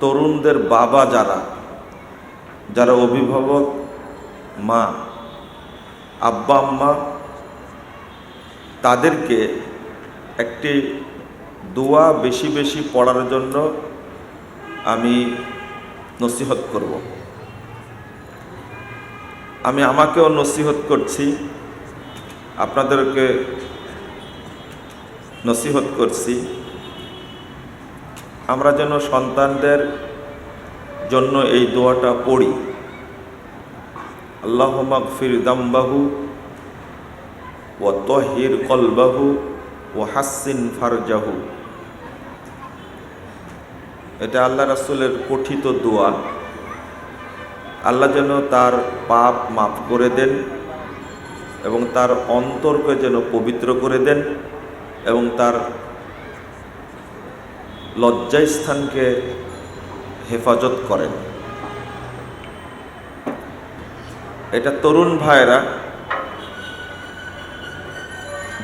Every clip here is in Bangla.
তরুণদের বাবা যারা যারা অভিভাবক, মা, আব্বা, আম্মা, তাদেরকে একটি দোয়া বেশি বেশি পড়ার জন্য আমি নসিহত করব। আমি আমাকেও নসিহত করছি, আপনাদেরকে নসিহত করছি। আমরা যেন সন্তানদের জন্য এই দোয়াটা পড়ি। আল্লাহ মাগফির দাম্বাহু ও তহির কলবাহু ও হাসিন ফারজাহু। এটা আল্লাহ রাসুলের পঠিত দোয়া। আল্লাহ যেন তার পাপ মাফ করে দেন এবং তার অন্তরকে যেন পবিত্র করে দেন এবং তার লজ্জাস্থানকে হেফাজত করেন। এটা তরুণ ভাইরা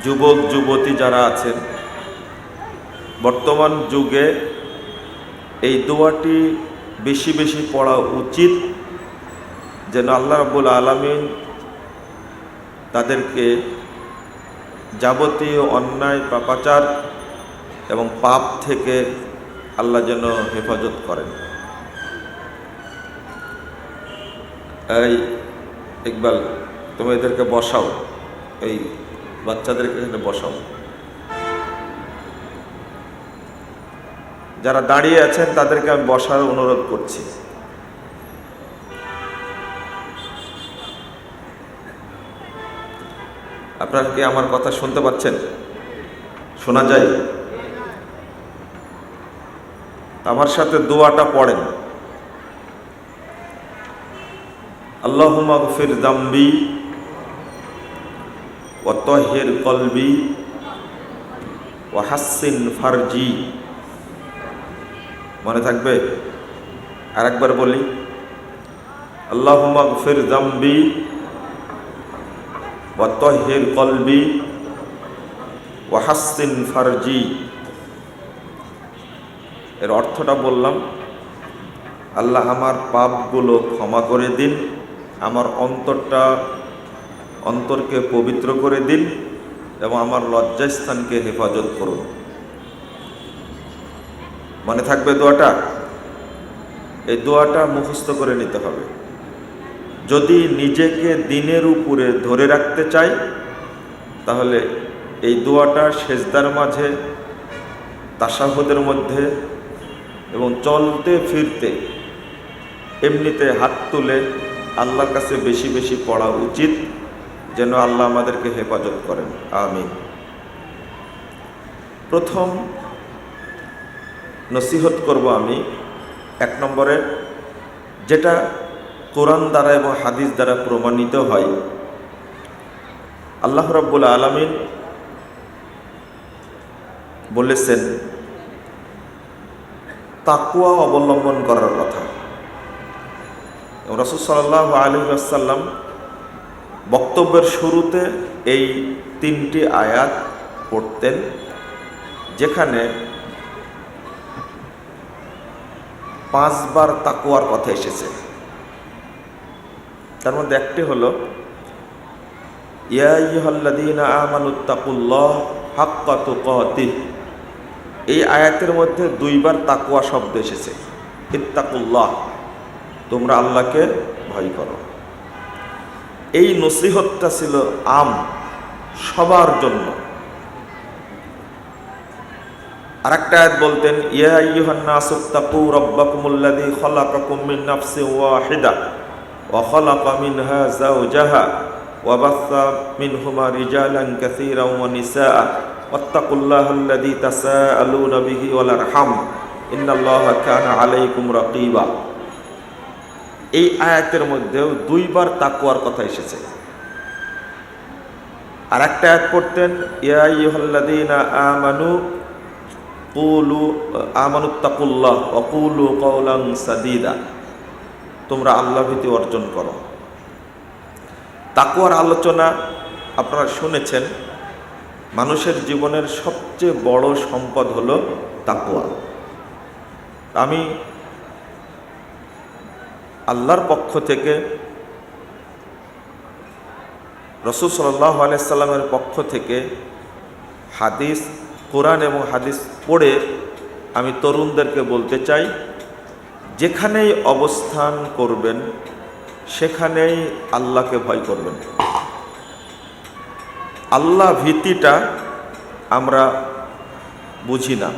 যুবক, যুবতী যারা আছেন, বর্তমান যুগে এই দোয়াটি বেশি বেশি পড়া উচিত, যেন আল্লাহ রাবুল আলমিন তাদেরকে যাবতীয় অন্যায়, পাপাচার এবং পাপ থেকে আল্লাহ যেন হেফাজত করেন। এই ইকবাল, তুমি এদেরকে বসাও। এই বাচ্চাদেরকে এখানে বসাও। যারা দাঁড়িয়ে আছেন, তাদেরকে আমি বসার অনুরোধ করছি। আপনারা কি আমার কথা শুনতে পাচ্ছেন? শোনা যায়? আমার সাথে দোয়াটা পড়েন। আল্লাহুমা দাম্বি ও তহের কলবি ও হাসিন ফারজি। মনে থাকবে? আরেকবার বলি আল্লাহুমা দাম্বি ও তহের কলবি ও হাসিন ফারজি। এর অর্থটা বললাম, আল্লাহ আমার পাপগুলো ক্ষমা করে দিন, আমার অন্তরটা অন্তরকে পবিত্র করে দিন এবং আমার লজ্জাস্থানকে হেফাজত করুন। মনে থাকবে দোয়াটা? এই দোয়াটা মুখস্থ করে নিতে হবে। যদি নিজেকে দিনের উপরে ধরে রাখতে চাই, তাহলে এই দোয়াটা সেজদার মাঝে, তাসাহদের মধ্যে এবং চলতে ফিরতে এমনিতে হাত তুলে আল্লাহর কাছে বেশি বেশি পড়া উচিত, যেন আল্লাহ আমাদেরকে হেফাজত করেন। আমিন। প্রথম নসিহত করব আমি এক নম্বরে, যেটা কোরআন দ্বারা এবং হাদিস দ্বারা প্রমাণিত হয়। আল্লাহ রব্বুল আলমিন বলেছেন তাকুয়া অবলম্বন করার কথা। রসুল সাল্লাহ আলী আসাল্লাম বক্তব্যের শুরুতে এই তিনটি আয়াত পড়তেন, যেখানে পাঁচবার তাকুয়ার কথা এসেছে। তার মধ্যে একটি হলো ইয়াইহল্লাদিন আমানুত্তাকুল্লাহ হাক্কা তুকাতিহ। এই আয়াতের মধ্যে দুইবার তাকুয়া শব্দ এসেছে। ইত্তাকুল্লাহ, তোমরা আল্লাহকে ভয় করো। এই নসিহতটা ছিল আম সবার জন্য। আর একটা আয়াত বলতেন, ইয়া ইয়ুহান্নাসুত্তাকু রব্বাকুমুল্লাযী খালাকাকুম মিন নাফসিন ওয়াহিদা ওয়া খালাকা মিনহা যাওজাহা ওয়া বাসসা মিনহুমা রিজালান কাসীরান ওয়া নিসাআ। ওয়াত্তাকুল্লাহ আল্লাযী তাসাআলুনা বিহি ওয়াল আরহাম ইন্নাল্লাহা কানা আলাইকুম রাকীবা। এই আয়াতের মধ্যেও দুইবার তাকুয়ার কথা এসেছে। আর একটা আয়াত পড়তেন, ইয়া আইয়ুহাল্লাযীনা আমানু কুলু, আমানুত্তাকুল্লাহ ওয়া কুলু সাদীদা, তোমরা আল্লাহ ভীতি অর্জন করো। তাকুয়ার আলোচনা আপনারা শুনেছেন মানুষের জীবনের সবচেয়ে বড় সম্পদ হলো তাকুয়া আমি আল্লাহর পক্ষ থেকে রসুল সাল্লাহ আলাইসাল্লামের পক্ষ থেকে হাদিস, কোরআন এবং হাদিস পড়ে আমি তরুণদেরকে বলতে চাই, যেখানেই অবস্থান করবেন, সেখানেই আল্লাহকে ভয় করবেন। আল্লাহ ভীতিটা আমরা বুঝি না।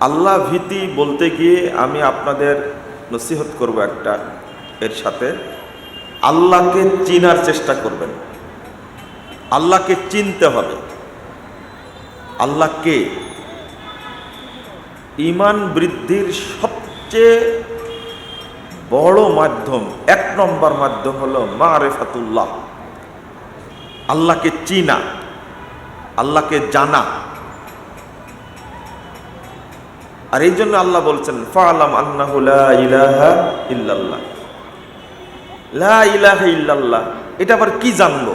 আল্লাহ ভীতি বলতে গিয়ে আমি আপনাদের নসিহত করব একটা এর সাথে। আল্লাহকে চিনার চেষ্টা করবেন। আল্লাহকে চিনতে হবে। আল্লাহকে। ইমান বৃদ্ধির সবচেয়ে বড় মাধ্যম, এক নম্বর মাধ্যম হলো মারেফাতুল্লাহ। আল্লাহকে চিনা, আল্লাহকে জানা। আর এই জন্য আল্লাহ বলছেন, ফালাম লা ইলাহা ইল্লাল্লাহ। লা ইলাহা ইল্লাল্লাহ, এটা আবার কি জানব?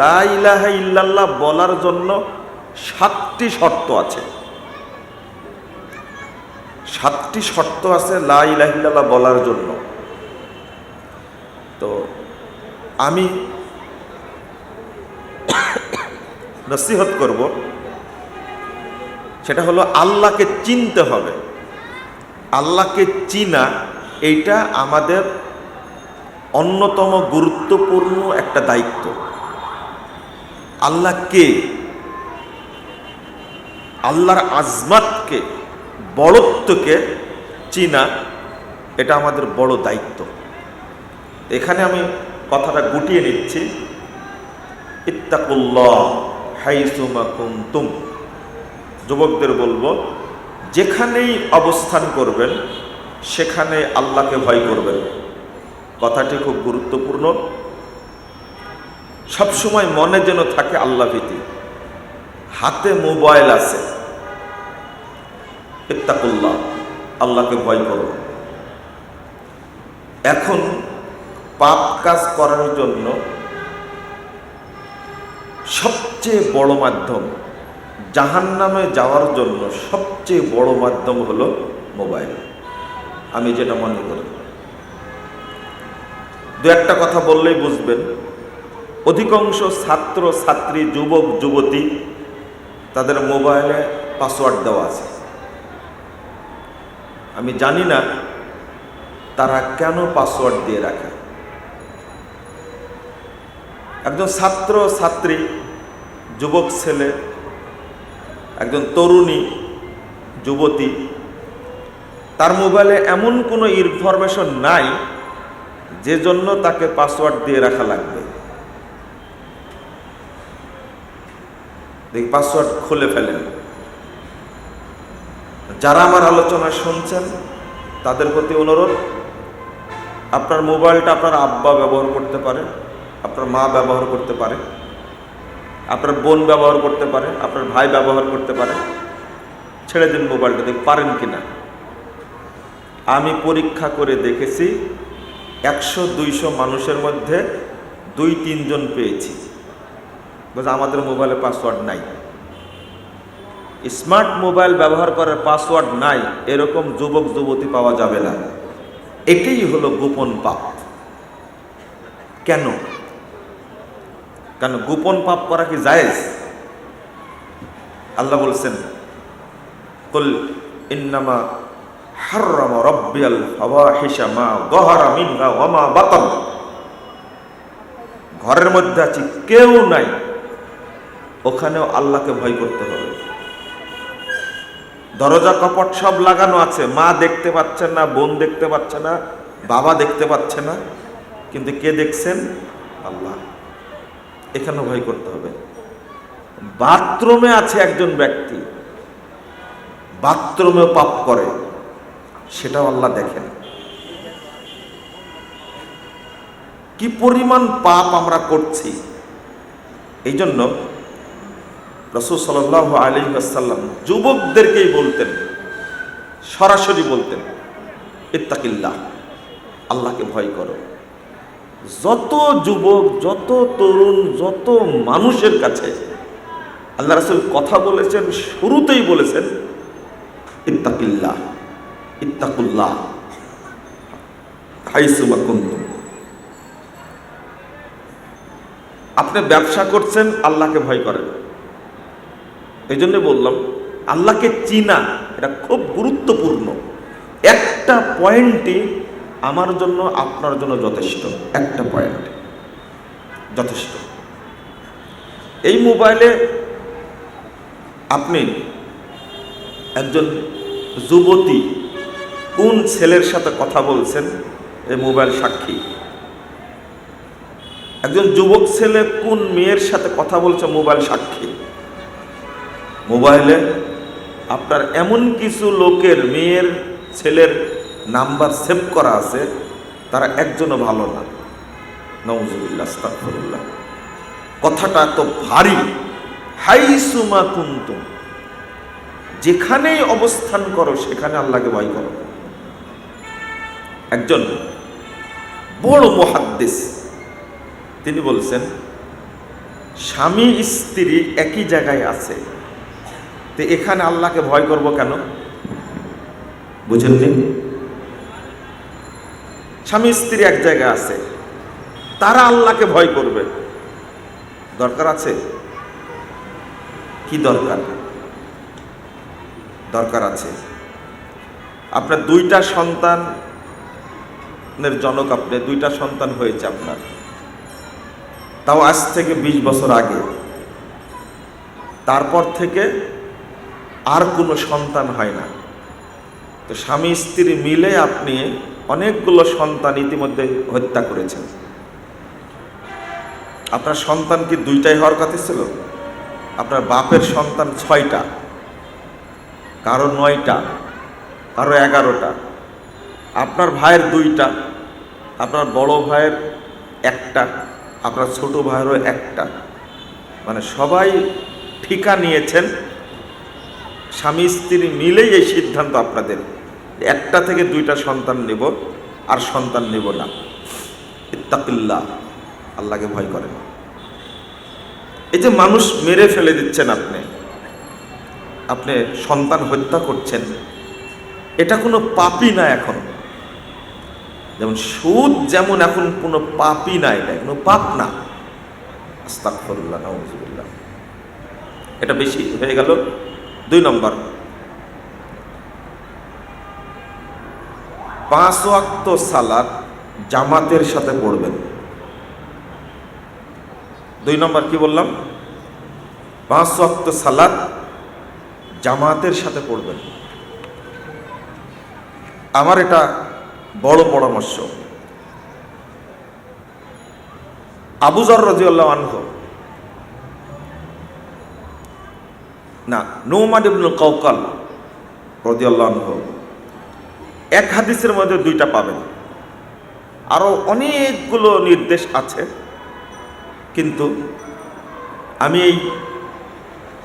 লা ইলাহা ইল্লাল্লাহ বলার জন্য সাতটি শর্ত আছে। সাতটি শর্ত আছে লা ইলাহা ইল্লাল্লাহ বলার জন্য। তো আমি নসিহত করব, সেটা হলো আল্লাহকে চিনতে হবে। আল্লাহকে চিনা, এইটা আমাদের অন্যতম গুরুত্বপূর্ণ একটা দায়িত্ব। আল্লাহ কে? আল্লাহর আজমাতকে বড়ত্বকে চিনা, এটা আমাদের বড় দায়িত্ব। এখানে আমি কথাটা গুটিয়ে নিচ্ছি। যুবকদের বলব, যেখানেই অবস্থান করবেন, সেখানে আল্লাহকে ভয় করবেন কথাটি খুব গুরুত্বপূর্ণ। সবসময় মনে যেন থাকে আল্লাহ ভীতি। হাতে মোবাইল আছে। ইত্তাকুল্লাহ, আল্লাহকে ভয় করো। এখন পাপ কাজ করার জন্য সবচেয়ে বড় মাধ্যম জাহান নামে যাওয়ার জন্য সবচেয়ে বড় মাধ্যম হলো মোবাইল। আমি যেটা মনে করি। দু একটা কথা বললেই বুঝবেন। অধিকাংশ ছাত্র, ছাত্রী, যুবক, যুবতী তাদের মোবাইলে পাসওয়ার্ড দেওয়া আছে। আমি জানি না তারা কেন পাসওয়ার্ড দিয়ে রাখে। একজন ছাত্র, ছাত্রী, যুবক ছেলে, একজন তরুণী, যুবতী। তার মোবাইলে এমন কোনো ইনফরমেশন নাই যে জন্য তাকে পাসওয়ার্ড দিয়ে রাখা লাগবে। দেখি পাসওয়ার্ড খুলে ফেলেন। যারা আমার আলোচনা শুনছেন, তাদের প্রতি অনুরোধ, আপনার মোবাইলটা আপনার আব্বা ব্যবহার করতে পারে। আপনার মা ব্যবহার করতে পারে, আপনার বোন ব্যবহার করতে পারে, আপনার ভাই ব্যবহার করতে পারে, ছেড়ে দিন মোবাইলটা, দেখ পারেন কি না আমি পরীক্ষা করে দেখেছি, একশো দুইশো মানুষের মধ্যে দুই তিনজন পেয়েছি। বলছে, আমাদের মোবাইলে পাসওয়ার্ড নাই। স্মার্ট মোবাইল ব্যবহার করার পাসওয়ার্ড নাই, এরকম যুবক যুবতী পাওয়া যাবে না। এটাই হলো গোপন পাপ। কেন? কেন গোপন পাপ করা কি জায়েজ? আল্লাহ বলছেন, কুল ইন্নামা হাররাম রব্বিয়াল ফাওয়াহিশা মা দহারা মিনহা ওয়া মা বাতান। ঘরের মধ্যে আছি, কেউ নাই। ওখানেও আল্লাহকে ভয় করতে হবে। দরজা, কপট সব লাগানো আছে। মা দেখতে পাচ্ছে না, বোন দেখতে পাচ্ছে না, বাবা দেখতে পাচ্ছে না, কিন্তু কে দেখছেন? আল্লাহ। এখানেও ভয় করতে হবে। বাথরুমে আছে একজন ব্যক্তি। বাথরুমে পাপ করে। সেটাও আল্লাহ দেখেন। কি পরিমাণ পাপ আমরা করছি। এই জন্য রসুল সাল আলী আসাল্লাম যুবকদেরকেই বলতেন, সরাসরি বলতেন, ইত্তাকিল্লাহ, আল্লাহকে ভয় করো। যত যুবক, যত তরুণ, যত মানুষের কাছে আল্লাহ রসুল কথা বলেছেন, শুরুতেই বলেছেন, ইত্তাকিল্লাহ, ইত্তাকুল্লাহ কুন্তুম। আপনি ব্যবসা করছেন, আল্লাহকে ভয় করেন। এই জন্য বললাম, আল্লাহকে চিনা, এটা খুব গুরুত্বপূর্ণ। একটা পয়েন্টই আমার জন্য, আপনার জন্য যথেষ্ট। একটা পয়েন্ট যথেষ্ট। এই মোবাইলে আপনি একজন যুবতী কোন ছেলের সাথে কথা বলছেন? এই মোবাইল সাক্ষী। একজন যুবক ছেলে কোন মেয়ের সাথে কথা বলছে? মোবাইল সাক্ষী। মোবাইলে আপনার এমন কিছু লোকের, মেয়ের, ছেলের নাম্বার সেভ করা আছে, তারা একজনও ভালো না। আস্তাগফিরুল্লাহ। কথাটা তো ভারী। হাই সুমা কুন্তুম। যেখানেই অবস্থান করো, সেখানে আল্লাহকে ভয় করো। একজন বড় মহাদ্দেশ তিনি বলছেন, স্বামী, স্ত্রী একই জায়গায় আছে, তো এখানে আল্লাহকে ভয় করব কেন? বুঝেননি? স্বামী স্ত্রী এক জায়গায় আছে, তারা আল্লাহকে ভয় করবে। দরকার আছে? কি দরকার? দরকার আছে। আপনার দুইটা সন্তানের জনক আপনি, দুইটা সন্তান হয়েছে আপনার। তাও আজ থেকে ২০ বছর আগে। তারপর থেকে আর কোনো সন্তান হয় না। তো স্বামী স্ত্রী মিলে আপনি অনেকগুলো সন্তান ইতিমধ্যে হত্যা করেছেন। আপনার সন্তান কি দুইটাই হওয়ার কথা ছিল? আপনার বাপের সন্তান ছয়টা, কারও নয়টা, কারও এগারোটা, আপনার ভাইয়ের দুইটা, আপনার বড় ভাইয়ের একটা, আপনার ছোট ভাইয়েরও একটা। মানে সবাই ঠিকা নিয়েছেন, স্বামী স্ত্রী মিলেই এই সিদ্ধান্ত আপনাদের। একটা থেকে দুইটা সন্তান নেব, আর সন্তান নেব না। ইত্তাকিল্লাহ, আল্লাহকে ভয় করেন। এই যে মানুষ মেরে ফেলে দিচ্ছেন আপনি আপনি সন্তান হত্যা করছেন, এটা কোনো পাপই না এখন। যেমন সুদ যেমন এখন কোনো পাপই না এটা কোনো পাপ না। আস্তাগফিরুল্লাহ, নাউজুবিল্লাহ। এটা বেশি হয়ে গেল। দুই নম্বর পাঁচ ওয়াক্ত সালাত জামাতের সাথে পড়বেন। দুই নম্বর কি বললাম? পাঁচ ওয়াক্ত সালাত জামাতের সাথে পড়বেন। আমার এটা বড় পরামর্শ। আবুজর রাজিউল্লাহ আনহ। না, নৌমান ইবনুল কৌকাল রাজিউল্লাহ আনহ। এক হাদিসের মধ্যে দুইটা পাবেন। আরও অনেকগুলো নির্দেশ আছে, কিন্তু আমি এই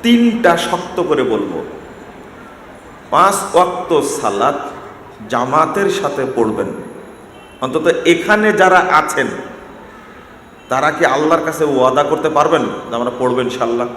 তিনটা শক্ত করে বলব। পাঁচ ওয়াক্ত সালাত জামাতের সাথে পড়বেন। অন্তত এখানে যারা আছেন, তারা কি আল্লাহর কাছে ওয়াদা করতে পারবেন আমরা পড়বেন ইনশাল্লাহ